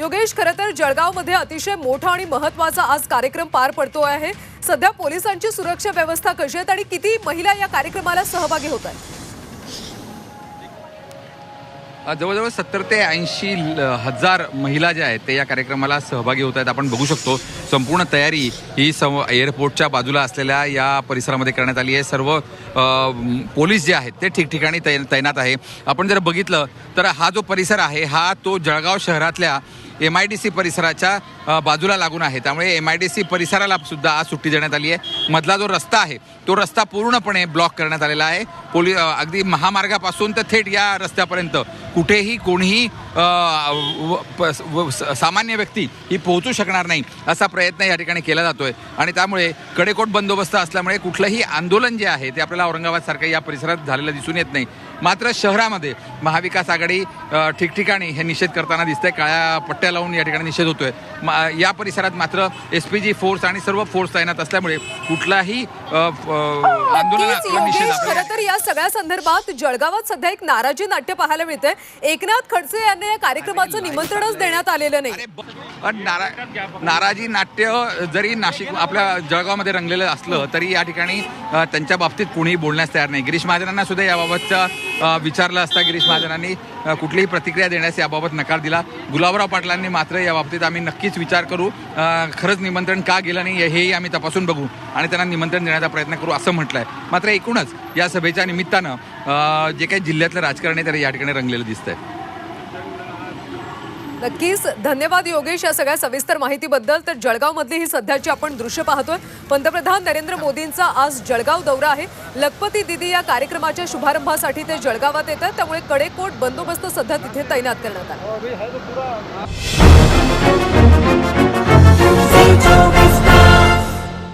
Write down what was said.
योगेश खरं तर जळगावमध्ये अतिशय मोठा आणि महत्त्वाचा आज कार्यक्रम पार पडतो आहे. सध्या पोलिसांची सुरक्षा व्यवस्था कशी आहे आणि किती महिला या कार्यक्रमाला सहभागी होत आहेत? जवळजवळ सत्तर ते ऐंशी हजार महिला ज्या आहेत ते या कार्यक्रमाला सहभागी होत आहेत. आपण बघू शकतो संपूर्ण तयारी ही सम एअरपोर्टच्या बाजूला असलेल्या या परिसरामध्ये करण्यात आली आहे. सर्व पोलीस जे आहेत ते ठिकठिकाणी तै तैनात आहे. आपण जर बघितलं तर हा जो परिसर आहे हा तो जळगाव शहरातल्या एम आय डी सी परिसराच्या बाजूला लागून आहे. त्यामुळे एम आय डी सी परिसराला सुद्धा आज सुट्टी देण्यात आली आहे. मधला जो रस्ता आहे तो रस्ता पूर्णपणे ब्लॉक करण्यात आलेला आहे. पोली अगदी महामार्गापासून तर थेट या रस्त्यापर्यंत कुठेही कोणीही सामान्य व्यक्ती ही पोहोचू शकणार नाही असा प्रयत्न या ठिकाणी केला जातोय. आणि त्यामुळे कडेकोट बंदोबस्त असल्यामुळे कुठलंही आंदोलन जे आहे ते आपल्याला औरंगाबाद सारखं या परिसरात झालेलं दिसून येत नाही. मात्र शहरामध्ये महाविकास आघाडी ठिकठिकाणी हे निषेध करताना दिसतंय. काळ्या पट्ट्या लावून या ठिकाणी निषेध होतोय. मा- या परिसरात मात्र एस पी जी फोर्स आणि सर्व फोर्स तैनात असल्यामुळे कुठलाही आंदोलन खरं तर या सगळ्या संदर्भात जळगावात सध्या एक नाराजी नाट्य पाहायला मिळते एकनाथ खडसे यांना या कार्यक्रमाचं निमंत्रणच देण्यात आलेलं नाही. नारा नाराजी नाट्य जरी नाशिक आपल्या जळगावमध्ये रंगलेलं असलं तरी या ठिकाणी त्यांच्या बाबतीत कुणीही बोलण्यास तयार नाही. गिरीश महाजनांना सुद्धा याबाबतचा विचारलं असता गिरीश महाजनांनी कुठलीही प्रतिक्रिया देण्यास याबाबत नकार दिला. गुलाबराव पाटलांनी मात्र या बाबतीत आम्ही नक्कीच विचार करू. खरंच निमंत्रण का गेलं नाही हेही आम्ही तपासून बघू आणि त्यांना निमंत्रण देण्याचा प्रयत्न करू असं म्हटलंय. मात्र एकूणच या सभेच्या निमित्तानं जे काही जिल्ह्यातलं राजकारण आहे तर या ठिकाणी रंगलेलं दिसतंय. नक्कीच. धन्यवाद योगेश या सगळ्या सविस्तर माहितीबद्दल. तर जळगावमधली ही सध्याची आपण दृश्य पाहतोय. पंतप्रधान नरेंद्र मोदींचा आज जळगाव दौरा आहे. लखपती दिदी या कार्यक्रमाच्या शुभारंभासाठी ते जळगावात येतात. त्यामुळे कडेकोट बंदोबस्त सध्या तिथे तैनात करण्यात आला.